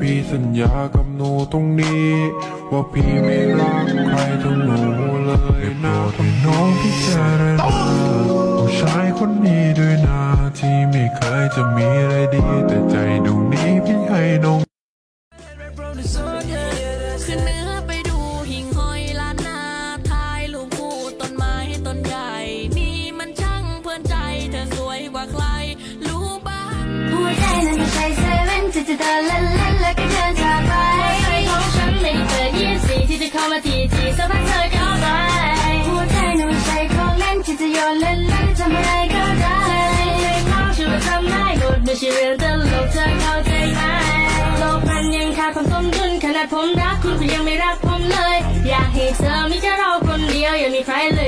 พี่สัญญากับหนูตรงนี้ ว่าพี่ไม่รักใครทั้งหนูเลยนะโปรดให้น้องพิจารณาผู้ชายคนนี้ด้วยนะที่ไม่เคยจะมีอะไรดี แต่ใจดวงนี้พี่ให้น้องขึ้นเนื้อไปดูหิ่งห้อยล้านนาถ่ายรูปคู่ต้นไม้ต้นใหญ่ นี่มันช่างเพลินใจเธอสวยกว่าใคร ที่เข้ามาทีทีสักพักเธอเข้าไปหัวใจนั้นไม่ใช่ของเล่นที่จะโยนเล่นเล่นๆทำอะไรก็ได้ไม่เล่าฉันว่าทำได้หมดไม่ใช่เรื่องตลกเธอเข้าใจไหมโลกมันยังขาดความสมดุลขนาดผมรักคุณก็ยังไม่รักผมเลย อยากให้เธอมีแค่เราคนเดียวอย่ามีใครเลย